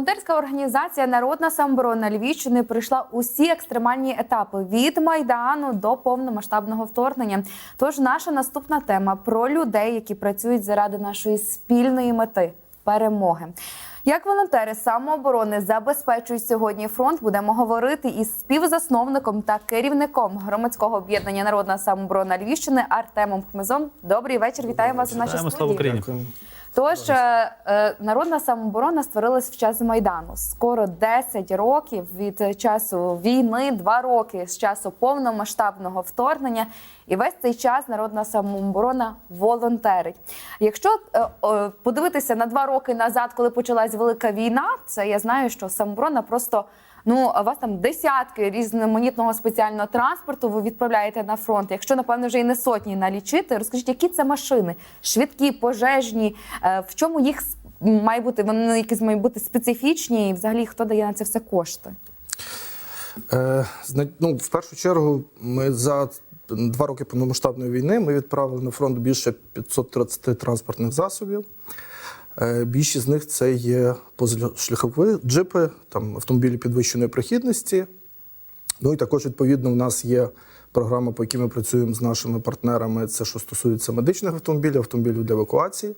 Волонтерська організація Народна самооборона Львівщини пройшла усі екстремальні етапи від майдану до повномасштабного вторгнення. Тож наша наступна тема про людей, які працюють заради нашої спільної мети перемоги. Як волонтери самооборони забезпечують сьогодні фронт, будемо говорити із співзасновником та керівником громадського об'єднання Народна самооборона Львівщини Артемом Хмизом. Добрий вечір. Вітаємо вас у нашій студії. слава Україні. Тож е, е, народна самооборона створилась в час майдану. Скоро 10 років від часу війни, 2 роки з часу повномасштабного вторгнення. І весь цей час народна самооборона волонтерить. Якщо е, подивитися на два роки назад, коли почалась велика війна, це я знаю, що самооборона просто. Ну, у вас там десятки різноманітного спеціального транспорту ви відправляєте на фронт. Якщо напевно вже і не сотні налічити, розкажіть, які це машини? Швидкі, пожежні, е, в чому їх має бути? Вони якісь мають бути специфічні, і взагалі хто дає на це все кошти? Е, ну, в першу чергу, ми за два роки повномасштабної війни ми відправили на фронт більше 530 транспортних засобів. Е, Більшість з них це є позашляхові джипи, там автомобілі підвищеної прохідності. Ну і також, відповідно, в нас є програма, по якій ми працюємо з нашими партнерами. Це що стосується медичних автомобілів, автомобілів для евакуації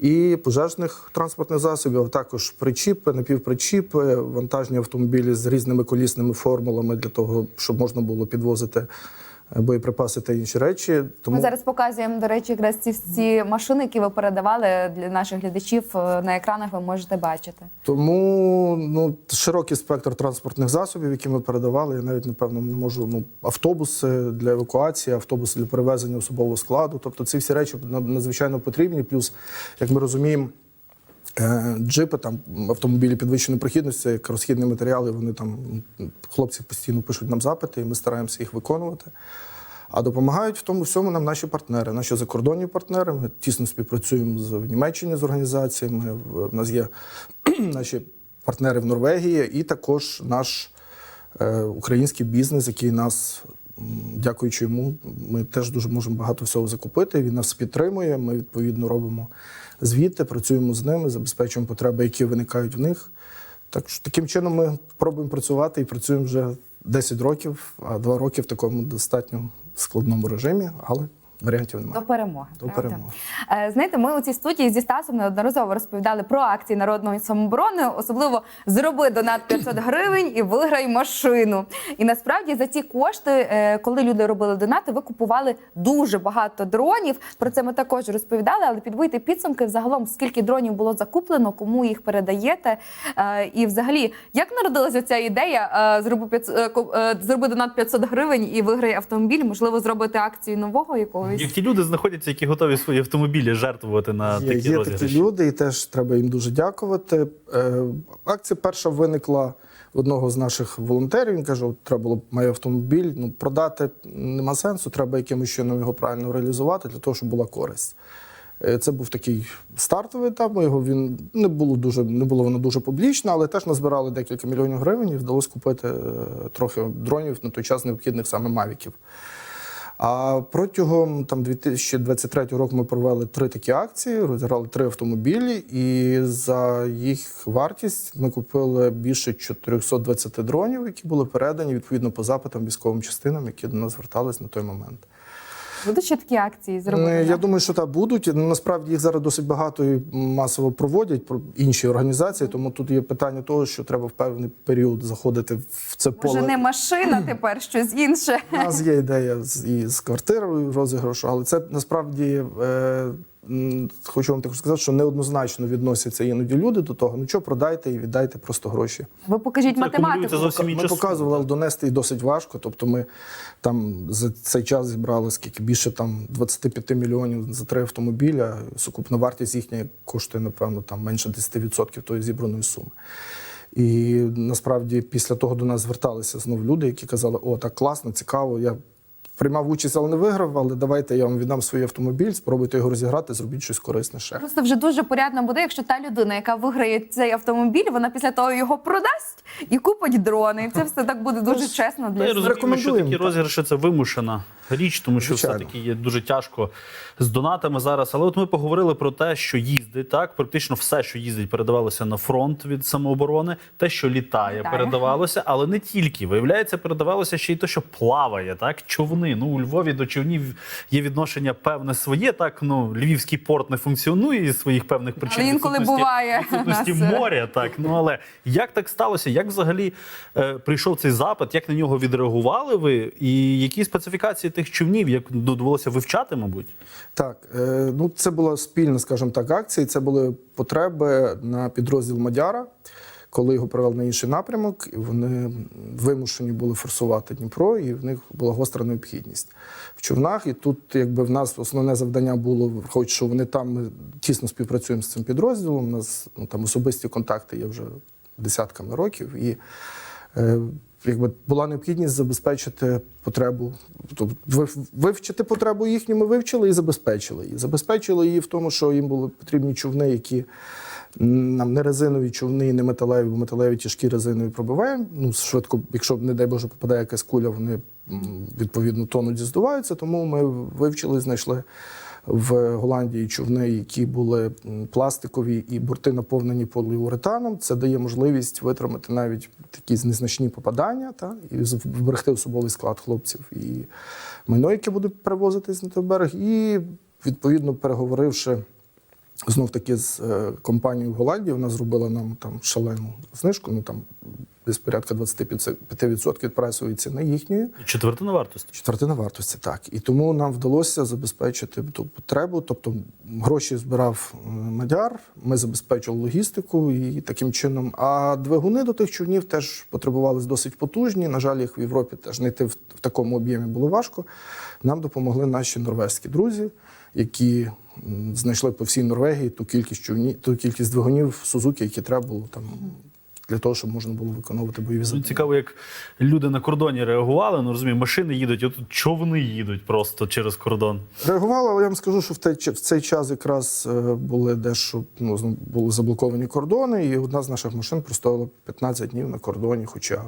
і пожежних транспортних засобів, а також причіпи, напівпричіпи, вантажні автомобілі з різними колісними формулами для того, щоб можна було підвозити боєприпаси та інші речі. Тому Ми зараз показуємо, до речі, якраз ці всі машини, які ви передавали для наших глядачів е, на екранах. Ви можете бачити. Тому ну, широкий спектр транспортних засобів, які ми передавали. Я навіть напевно не можу. Ну, автобуси для евакуації, автобуси для перевезення особового складу. Тобто ці всі речі надзвичайно потрібні. Плюс, як ми розуміємо, джипи, там автомобілі підвищеної прохідності, як розхідні матеріали, вони там хлопці постійно пишуть нам запити, і ми стараємося їх виконувати. А допомагають в тому всьому нам наші партнери, наші закордонні партнери. Ми тісно співпрацюємо з в Німеччині з організаціями. В нас є наші партнери в Норвегії, і також наш е, український бізнес, який нас, дякуючи йому, ми теж дуже можемо багато всього закупити. Він нас підтримує. Ми відповідно робимо звіти, працюємо з ними, забезпечуємо потреби, які виникають в них. Так що таким чином ми пробуємо працювати і працюємо вже 10 років, а 2 роки в такому достатньо складному режимі, але варіантів немає. До перемоги. До правда? перемоги. Е, Знаєте, ми у цій студії зі Стасом неодноразово розповідали про акції народної самооборони, особливо зроби донат 500 гривень і виграй машину. І насправді за ці кошти, е, коли люди робили донати, ви купували дуже багато дронів. Про це ми також розповідали, але підбийте підсумки взагалом, скільки дронів було закуплено, кому їх передаєте. Е, І взагалі, як народилася ця ідея зроби 500, е, ку- е, зроби донат 500 гривень і виграй автомобіль? Можливо, зробити акцію нового якогось. І ті люди знаходяться, які готові свої автомобілі жертвувати на Є, такі є розіграші. такі люди, і теж треба їм дуже дякувати. Е, акція перша виникла одного з наших волонтерів. Він каже: треба було має автомобіль. Ну продати нема сенсу, треба якимось чином його правильно реалізувати для того, щоб була користь. Е, Це був такий стартовий етап. Його він не було дуже, не було воно дуже публічно, але теж назбирали декілька мільйонів гривень і вдалося купити е, трохи дронів на той час необхідних саме мавіків. А протягом там 2023 року ми провели три такі акції, розіграли три автомобілі, і за їх вартість ми купили більше 420 дронів, які були передані відповідно по запитам військовим частинам, які до нас звертались на той момент. Будуть ще такі акції зробити? Ну, Я думаю, що так будуть. Насправді їх зараз досить багато і масово проводять про інші організації. Тому тут є питання того, що треба в певний період заходити в це поле. Може, не машина тепер щось інше. У нас є ідея і з квартирою розіграшу, але це насправді е, хочу вам також сказати, що неоднозначно відносяться іноді люди до того. Ну що продайте і віддайте просто гроші. Ви покажіть Це математику. Ми сума. показували, але донести і досить важко. Тобто, ми там за цей час зібрали скільки більше там 25 мільйонів за три автомобіля. Сукупна вартість їхня коштує, напевно, там менше 10% тої зібраної суми. І насправді після того до нас зверталися знов люди, які казали: О, так класно, цікаво. Я приймав участь, але не виграв. Але давайте я вам віддам свій автомобіль, спробуйте його розіграти, зробіть щось корисне ще. Просто вже дуже порядно буде, якщо та людина, яка виграє цей автомобіль, вона після того його продасть і купить дрони. І це все так буде дуже чесно для я розумію, що такі так. розіграші це вимушена річ, тому що Звичайно. все-таки є дуже тяжко з донатами зараз. Але от ми поговорили про те, що їздить так. Практично все, що їздить, передавалося на фронт від самооборони. Те, що літає, Літає. передавалося, але не тільки. Виявляється, передавалося ще й те, що плаває, так човни. Ну у Львові до човнів є відношення певне своє. Так ну львівський порт не функціонує із своїх певних причин. Але інколи буває відсутності нас, моря. Так ну але як так сталося? Як взагалі е, прийшов цей запит? Як на нього відреагували ви? І які специфікації тих човнів? Як довелося вивчати, мабуть? Так, е, ну це була спільна, скажімо так, акція. Це були потреби на підрозділ Мадяра, коли його привели на інший напрямок. і Вони вимушені були форсувати Дніпро, і в них була гостра необхідність в човнах. І тут, якби в нас основне завдання було, хоч що вони там ми тісно співпрацюємо з цим підрозділом. У нас ну, там особисті контакти є вже десятками років. І е, якби була необхідність забезпечити потребу, тобто вивчити потребу їхню, ми вивчили і забезпечили її. Забезпечили її в тому, що їм були потрібні човни, які нам не резинові човни, не металеві, бо металеві тяжкі резинові пробиваємо. Ну, швидко, якщо, не дай Боже, попадає якась куля, вони відповідно тонуть і здуваються. Тому ми вивчили, знайшли в Голландії човни, які були пластикові і борти наповнені поліуретаном. Це дає можливість витримати навіть такі незначні попадання та, і зберегти особовий склад хлопців і майно, яке буде перевозитись на той берег. І відповідно переговоривши. Знов таки з е, компанією в Голландії вона зробила нам там шалену знижку. Ну там десь порядка 25% від прайсової ціни їхньої. Четвертина вартості. Четвертина вартості, так. І тому нам вдалося забезпечити ту потребу. Тобто гроші збирав е, Мадяр, ми забезпечили логістику і таким чином. А двигуни до тих човнів теж потребувались досить потужні. На жаль, їх в Європі теж знайти в, в такому об'ємі було важко. Нам допомогли наші норвезькі друзі, які знайшли по всій Норвегії ту кількість човнів, ту кількість двигунів Сузуки, які треба було там. Для того, щоб можна було виконувати бойові Ну, завдання. цікаво, як люди на кордоні реагували. Ну розумію, машини їдуть, а тут човни їдуть просто через кордон. Реагували, але я вам скажу, що в той в цей час якраз е, були дещо ну, були заблоковані кордони, і одна з наших машин простояла 15 днів на кордоні, хоча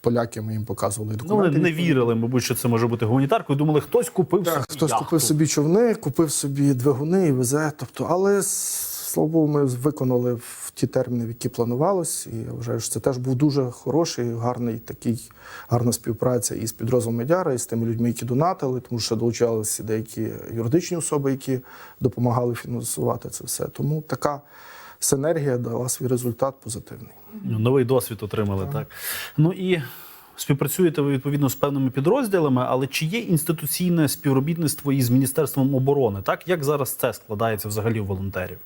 поляки ми їм показували Ну, вони не вірили, мабуть, що це може бути гуманітаркою. Думали, хтось купив Так, собі хтось яхту. купив собі човни, купив собі двигуни і везе. Тобто, але слава Богу, ми виконали в ті терміни, в які планувалось. І я вважаю, що це теж був дуже хороший, гарний такий, гарна співпраця і з підрозділом Медяра, і з тими людьми, які донатили, тому що долучалися деякі юридичні особи, які допомагали фінансувати це все. Тому така синергія дала свій результат позитивний. Ну, Новий досвід отримали, так. Ну і співпрацюєте ви відповідно з певними підрозділами, але чи є інституційне співробітництво із Міністерством оборони? Так як зараз це складається взагалі у волонтерів?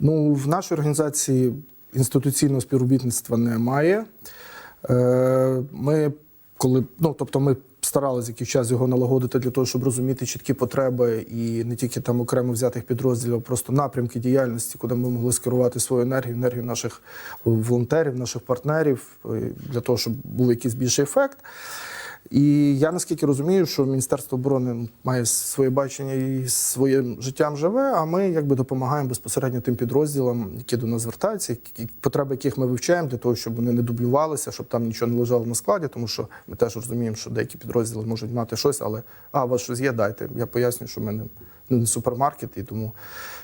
Ну, в нашій організації інституційного співробітництва немає. Е, Ми, коли, ну, тобто ми старалися якийсь час його налагодити для того, щоб розуміти чіткі потреби і не тільки там окремо взятих підрозділів, а просто напрямки діяльності, куди ми могли скерувати свою енергію, енергію наших волонтерів, наших партнерів, е, для того, щоб був якийсь більший ефект. І я наскільки розумію, що Міністерство оборони має своє бачення і своїм життям живе, а ми якби допомагаємо безпосередньо тим підрозділам, які до нас звертаються, потреби яких ми вивчаємо для того, щоб вони не дублювалися, щоб там нічого не лежало на складі, тому що ми теж розуміємо, що деякі підрозділи можуть мати щось, але а у вас щось є, дайте. Я поясню, що ми не, не супермаркет, і тому,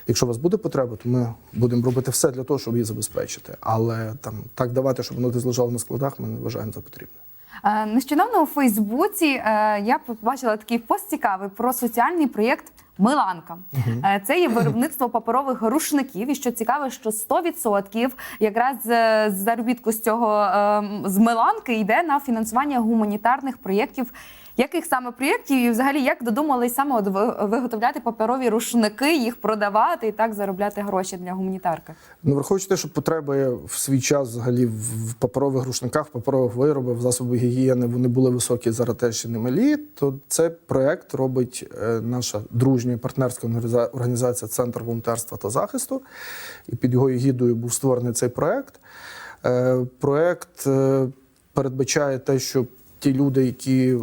якщо у вас буде потреба, то ми будемо робити все для того, щоб її забезпечити. Але там так давати, щоб воно десь лежало на складах, ми не вважаємо за потрібне. Е, Нещодавно у Фейсбуці е, я побачила такий пост цікавий про соціальний проєкт Миланка. Е, Це є виробництво паперових рушників. І що цікаво, що 100% якраз з заробітку з цього е, з Миланки йде на фінансування гуманітарних проєктів. Яких саме проєктів і взагалі як додумались саме от виготовляти паперові рушники, їх продавати і так заробляти гроші для гуманітарки? Ну, враховуючи те, що потреби в свій час взагалі в паперових рушниках, паперових виробах, в засобах гігієни вони були високі, зараз теж і не малі. То цей проект робить е, наша дружня партнерська організа- організація Центр волонтерства та захисту. І під його егідою був створений цей проект. Е, Проект е, передбачає те, що ті люди, які е,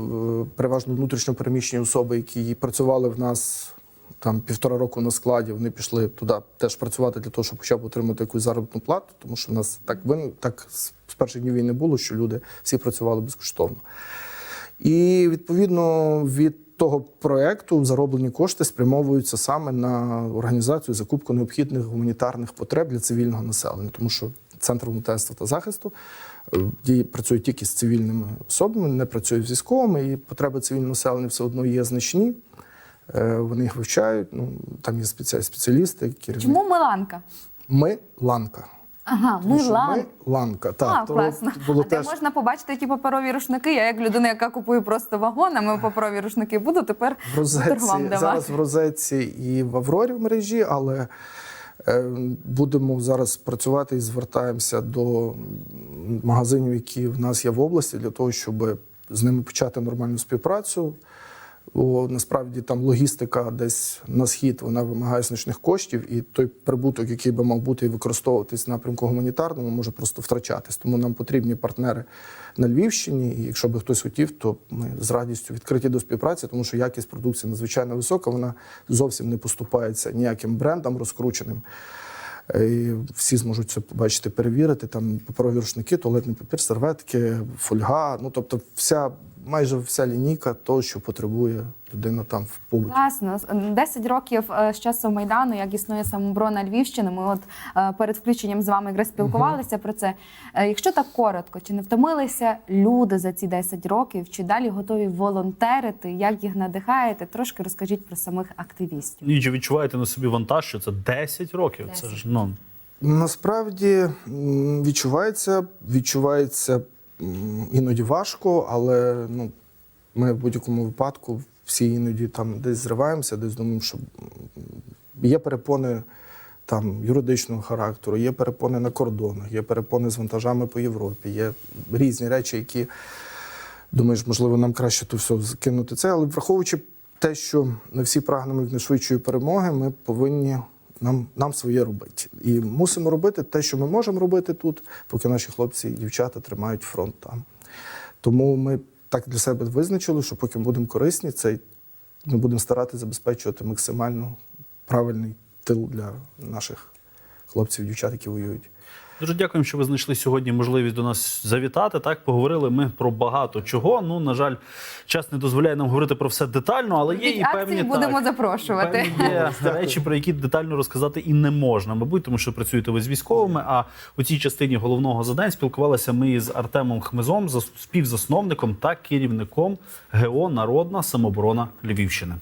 переважно внутрішньо переміщені особи, які працювали в нас там півтора року на складі, вони пішли туди теж працювати для того, щоб хоча б отримати якусь заробітну плату, тому що в нас так вин так з перших днів війни було, що люди всі працювали безкоштовно. І відповідно від того проекту зароблені кошти спрямовуються саме на організацію закупку необхідних гуманітарних потреб для цивільного населення, тому що центр волонтерства та захисту е, діє працює тільки з цивільними особами, не працює з військовими, і потреби цивільного населення все одно є значні. Е, Вони їх вивчають. Ну там є спеціалісти, керівники. Чому Миланка? Ми ланка. Ага, Тому що Милан. Ми ланка. Так, А, то класно. було а де можна побачити ті паперові рушники? Я як людина, яка купує просто вагонами паперові рушники, буду тепер в розетці, давати. зараз в розетці і в Аврорі в мережі, але будемо зараз працювати і звертаємося до магазинів, які в нас є в області, для того, щоб з ними почати нормальну співпрацю. Бо насправді там логістика десь на схід вона вимагає значних коштів, і той прибуток, який би мав бути і використовуватись в напрямку гуманітарному, може просто втрачатись. Тому нам потрібні партнери на Львівщині. І якщо би хтось хотів, то ми з радістю відкриті до співпраці, тому що якість продукції надзвичайно висока. Вона зовсім не поступається ніяким брендам розкрученим. Е, І всі зможуть це побачити, перевірити. Там паперові рушники, туалетний папір, серветки, фольга. Ну тобто, вся майже вся лінійка того, що потребує людина там в побуті. Класно. 10 років е, з часу Майдану, як існує самооборона Львівщини. Ми от е, перед включенням з вами якраз спілкувалися про це. Е, Якщо так коротко, чи не втомилися люди за ці 10 років, чи далі готові волонтерити? Як їх надихаєте? Трошки розкажіть про самих активістів. І чи відчуваєте на собі вантаж, що це 10 років? Це ж ну Насправді відчувається, відчувається іноді важко, але ну, ми в будь-якому випадку всі іноді там десь зриваємося, десь думаємо, що є перепони там юридичного характеру, є перепони на кордонах, є перепони з вантажами по Європі, є різні речі, які думаєш, можливо, нам краще то все закинути це, але враховуючи те, що ми всі прагнемо як найшвидшої перемоги, ми повинні нам, нам своє робити. І мусимо робити те, що ми можемо робити тут, поки наші хлопці і дівчата тримають фронт там. Тому ми так для себе визначили, що поки ми будемо корисні, це ми будемо старатися забезпечувати максимально правильний тил для наших хлопців і дівчат, які воюють. Дуже дякуємо, що ви знайшли сьогодні можливість до нас завітати. Так поговорили ми про багато чого. Ну на жаль, час не дозволяє нам говорити про все детально, але є Від і певні будемо так, запрошувати. Певні є речі, про які детально розказати і не можна, мабуть, тому що працюєте ви з військовими. А у цій частині головного задань спілкувалися ми з Артемом Хмизом, зас- співзасновником та керівником ГО Народна самооборона Львівщини.